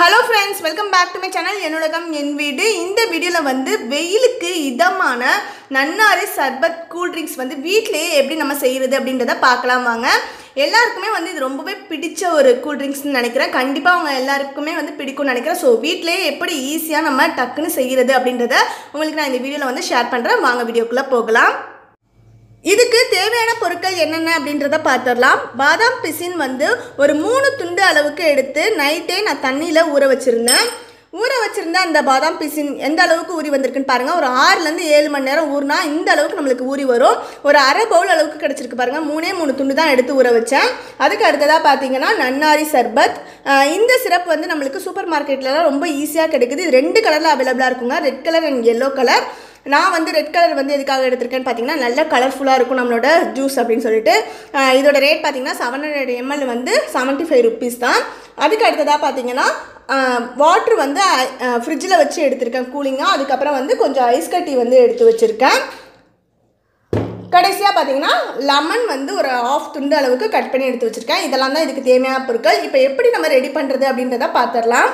Hello friends welcome back to my channel என்னோடகம் என் வீடு. இந்த வீடியோவில் வந்து வெயிலுக்கு இதமான நன்னாரி சர்பத் கூல் ட்ரிங்க்ஸ் வந்து வீட்டிலேயே எப்படி நம்ம செய்கிறது அப்படின்றத பார்க்கலாம் வாங்க. எல்லாருக்குமே வந்து இது ரொம்பவே பிடிச்ச ஒரு கூல் ட்ரிங்க்ஸ்னு நினைக்கிறேன். கண்டிப்பாக அவங்க எல்லாருக்குமே வந்து பிடிக்கும்னு நினைக்கிறேன். ஸோ வீட்டிலேயே எப்படி ஈஸியாக நம்ம டக்குன்னு செய்கிறது அப்படின்றத உங்களுக்கு நான் இந்த வீடியோவில் வந்து ஷேர் பண்ணுறேன் வாங்க வீடியோக்குள்ளே போகலாம். இதுக்கு தேவையான பொருட்கள் என்னென்ன அப்படின்றத பார்த்துடலாம். பாதாம் பிசின் வந்து ஒரு மூணு துண்டு அளவுக்கு எடுத்து நைட்டே நான் தண்ணியில் ஊற வச்சுருந்தேன். ஊற வச்சுருந்த அந்த பாதாம் பிசின் எந்த அளவுக்கு ஊறி வந்திருக்குன்னு பாருங்கள் ஒரு ஆறுலேருந்து ஏழு மணி நேரம் ஊறினா இந்த அளவுக்கு நம்மளுக்கு ஊறி வரும். ஒரு அரை பவுல் அளவுக்கு கிடச்சிருக்கு பாருங்கள் மூணே மூணு துண்டு தான் எடுத்து ஊற வச்சேன். அதுக்கு அடுத்ததாக பார்த்தீங்கன்னா நன்னாரி சர்பத். இந்த சிரப் வந்து நம்மளுக்கு சூப்பர் மார்க்கெட்லலாம் ரொம்ப ஈஸியாக கிடைக்குது. இது ரெண்டு கலரில் அவைலபிளாக இருக்குங்க. Red colour and yellow colour நான் வந்து ரெட் கலர் வந்து எதுக்காக எடுத்திருக்கேன்னு பார்த்தீங்கன்னா நல்ல கலர்ஃபுல்லாக இருக்கும் நம்மளோட ஜூஸ் அப்படின்னு சொல்லிட்டு. இதோட ரேட் பார்த்தீங்கன்னா செவன் ஹண்ட்ரட் எம்எல் வந்து செவன்ட்டி ஃபைவ் ருபீஸ் தான். அதுக்கு அடுத்ததாக பார்த்தீங்கன்னா வாட்ரு வந்து ஃப்ரிட்ஜில் வச்சு எடுத்திருக்கேன் கூலிங்காக அதுக்கப்புறம் வந்து கொஞ்சம் ஐஸ் கட்டி வந்து எடுத்து வச்சுருக்கேன். கடைசியாக பார்த்தீங்கன்னா லெமன் வந்து ஒரு ஆஃப் துண்டு அளவுக்கு கட் பண்ணி எடுத்து வச்சுருக்கேன். இதெல்லாம் தான் இதுக்கு தேவையான பொருட்கள். இப்போ எப்படி நம்ம ரெடி பண்ணுறது அப்படின்றத பார்த்துடலாம்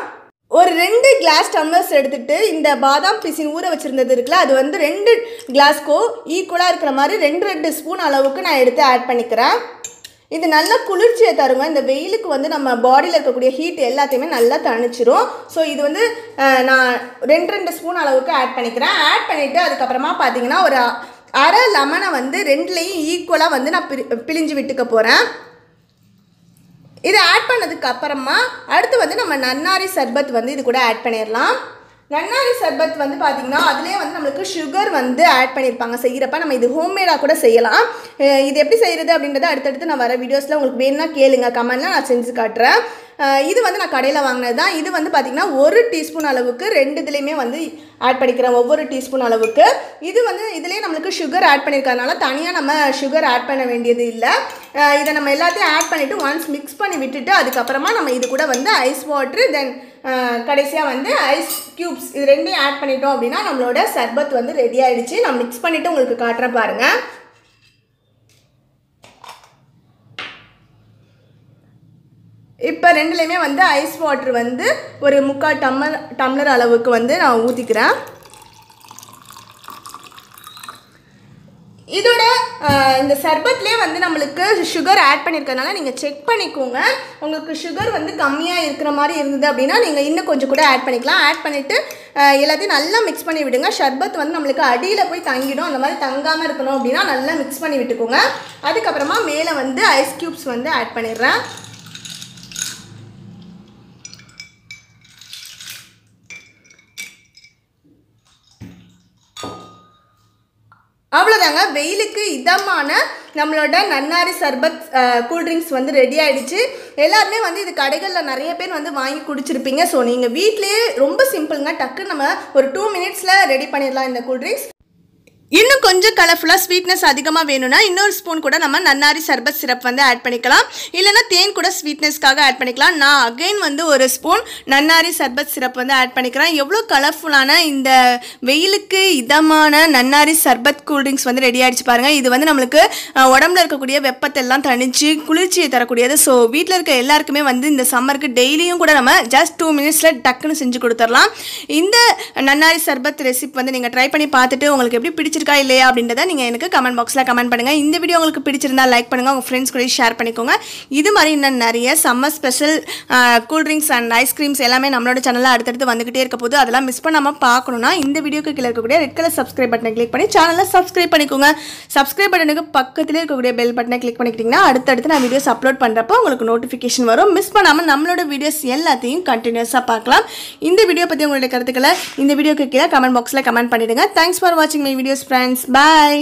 ஒரு ரெண்டு கிளாஸ் டம்ளர்ஸ் எடுத்துட்டு இந்த பாதாம் பிசின் ஊற வச்சுருந்தது இருக்குல்ல அது வந்து ரெண்டு கிளாஸ்க்கோ ஈக்குவலாக இருக்கிற மாதிரி ரெண்டு ரெண்டு ஸ்பூன் அளவுக்கு நான் எடுத்து ஆட் பண்ணிக்கிறேன். இது நல்ல குளிர்ச்சியை தருங்க. இந்த வெயிலுக்கு வந்து நம்ம பாடியில் இருக்கக்கூடிய ஹீட் எல்லாத்தையுமே நல்லா தணிச்சிரும். ஸோ இது வந்து நான் ரெண்டு ரெண்டு ஸ்பூன் அளவுக்கு ஆட் பண்ணிக்கிறேன். ஆட் பண்ணிவிட்டு அதுக்கப்புறமா பார்த்தீங்கன்னா ஒரு அரை லெமனை வந்து ரெண்டுலேயும் ஈக்குவலாக வந்து நான் பிரி பிழிஞ்சு விட்டுக்க போகிறேன் இதை ஆட் பண்ணதுக்கு அப்புறமா அடுத்து வந்து நம்ம நன்னாரி சர்பத் வந்து இது கூட ஆட் பண்ணிடலாம் நன்னாரி சர்பத் வந்து பார்த்திங்கன்னா அதுலேயே வந்து நம்மளுக்கு சுகர் வந்து ஆட் பண்ணியிருப்பாங்க செய்கிறப்ப நம்ம இது ஹோம்மேடாக கூட செய்யலாம். இது எப்படி செய்கிறது அப்படின்றத அடுத்தடுத்து நான் வர வீடியோஸில் உங்களுக்கு வேணும்னா கேளுங்க. கமெண்ட்லாம் நான் செஞ்சு காட்டுறேன். இது வந்து நான் கடையில் வாங்கினது தான். இது வந்து பார்த்திங்கன்னா ஒரு டீஸ்பூன் அளவுக்கு ரெண்டு இதுலேயுமே வந்து ஆட் பண்ணிக்கிறேன். ஒவ்வொரு டீஸ்பூன் அளவுக்கு. இது வந்து இதுலேயே நம்மளுக்கு சுகர் ஆட் பண்ணியிருக்கறனால தனியாக நம்ம சுகர் ஆட் பண்ண வேண்டியது இல்லை. இதை நம்ம எல்லாத்தையும் ஆட் பண்ணிவிட்டு ஒன்ஸ் மிக்ஸ் பண்ணி விட்டுட்டு அதுக்கப்புறமா நம்ம இது கூட வந்து ஐஸ் வாட்ரு தென் கடைசியாக வந்து ஐஸ் க்யூப்ஸ் இது ரெண்டையும் ஆட் பண்ணிட்டோம் அப்படின்னா நம்மளோட சர்பத் வந்து ரெடி ஆகிடுச்சு நான் மிக்ஸ் பண்ணிவிட்டு உங்களுக்கு காட்டுறேன் பாருங்கள் இப்போ ரெண்டுலேயுமே வந்து ஐஸ் வாட்டர் வந்து ஒரு முக்கால் டம்ளர் டம்ளர் அளவுக்கு வந்து நான் ஊற்றிக்கிறேன் இதோட இந்த சர்பத்லேயே வந்து நம்மளுக்கு சுகர் ஆட் பண்ணியிருக்கறனால நீங்கள் செக் பண்ணிக்கோங்க. உங்களுக்கு சுகர் வந்து கம்மியாக இருக்கிற மாதிரி இருந்தது அப்படின்னா நீங்கள் இன்னும் கொஞ்சம் கூட ஆட் பண்ணிக்கலாம். ஆட் பண்ணிவிட்டு எல்லாத்தையும் நல்லா மிக்ஸ் பண்ணி விடுங்க. ஷர்பத் வந்து நம்மளுக்கு அடியில் போய் தங்கிடும். அந்த மாதிரி தங்காமல் இருக்கணும் அப்படின்னா நல்லா மிக்ஸ் பண்ணி விட்டுக்கோங்க. அதுக்கப்புறமா மேலே வந்து ஐஸ் க்யூப்ஸ் வந்து ஆட் பண்ணிடுறேன். அவ்வளோதாங்க வெயிலுக்கு இதமான நம்மளோட நன்னாரி சர்பத் கூல்ட்ரிங்க்ஸ் வந்து ரெடி ஆகிடுச்சு எல்லாருமே வந்து இது கடைகளில் நிறைய பேர் வந்து வாங்கி குடிச்சிருப்பீங்க. ஸோ நீங்கள் வீட்லேயே ரொம்ப சிம்பிளுங்க டக்குன்னு நம்ம ஒரு டூ மினிட்ஸில் ரெடி பண்ணிடலாம் இந்த கூல்ட்ரிங்க்ஸ் இன்னும் கொஞ்சம் கலர்ஃபுல்லாக ஸ்வீட்னஸ் அதிகமாக வேணும்னா இன்னொரு ஸ்பூன் கூட நம்ம நன்னாரி சர்பத் சிரப் வந்து ஆட் பண்ணிக்கலாம். இல்லைனா தேன் கூட ஸ்வீட்னஸ்க்காக ஆட் பண்ணிக்கலாம். நான் அகைன் வந்து ஒரு ஸ்பூன் நன்னாரி சர்பத் சிரப் வந்து ஆட் பண்ணிக்கிறேன். எவ்வளோ கலர்ஃபுல்லான இந்த வெயிலுக்கு இதமான நன்னாரி சர்பத் கூல்ட்ரிங்க்ஸ் வந்து ரெடி ஆகிடுச்சு பாருங்கள் இது வந்து நம்மளுக்கு உடம்புல இருக்கக்கூடிய வெப்பத்தை எல்லாம் தணிச்சு குளிர்ச்சியை தரக்கூடியது. ஸோ வீட்டில் இருக்க எல்லாருக்குமே வந்து இந்த சம்மருக்கு டெய்லியும் கூட நம்ம ஜஸ்ட் டூ மினிட்ஸில் டக்குன்னு செஞ்சு கொடுத்துடலாம். இந்த நன்னாரி சர்பத் ரெசிபி வந்து நீங்கள் ட்ரை பண்ணி பார்த்துட்டு உங்களுக்கு எப்படி பிடிச்சி பிடிச்சிருக்கா இல்லையா அப்படின்றத நீங்கள் எனக்கு கமெண்ட் பாக்ஸில் கமெண்ட் பண்ணுங்கள் இந்த வீடியோ உங்களுக்கு பிடிச்சிருந்தா லைக் பண்ணுங்கள் உங்கள் ஃப்ரெண்ட்ஸ் கூட ஷேர் பண்ணிக்கோங்க. இது மாதிரி இன்னும் நிறைய summer special cool drinks and ice creams எல்லாமே நம்மளோட சேனலில் அடுத்தடுத்து வந்துகிட்டே இருக்க போது அதெல்லாம் மிஸ் பண்ணாமல் பார்க்கணுன்னா இந்த வீடியோக்கு கீழே இருக்கக்கூடிய ரெட் கலர் சப்ஸ்கிரைப் பட்டனை கிளிக் பண்ணி சேனலில் சப்ஸ்கிரைப் பண்ணிக்கோங்க. சப்ஸ்கிரைப் பட்டனுக்கு பக்கத்தில் இருக்கக்கூடிய பெல் பட்டனை கிளிக் பண்ணிக்கிட்டிங்கன்னா அடுத்தடுத்து நான் வீடியோஸ் அப்லோட் பண்ணுறப்போ உங்களுக்கு நோட்டிஃபிகேஷன் வரும். மிஸ் பண்ணாமல் நம்மளோட வீடியோஸ் எல்லாத்தையும் கண்டினியூஸாக பார்க்கலாம். இந்த வீடியோ பற்றி உங்களுடைய கருத்துக்களை இந்த வீடியோக்கு கீழே கமெண்ட் பாக்ஸில் கமெண்ட் பண்ணிடுங்க. தேங்க்ஸ் ஃபார் வாட்சிங் மை வீடியோஸ் ஃப்ரெண்ட்ஸ் பாய்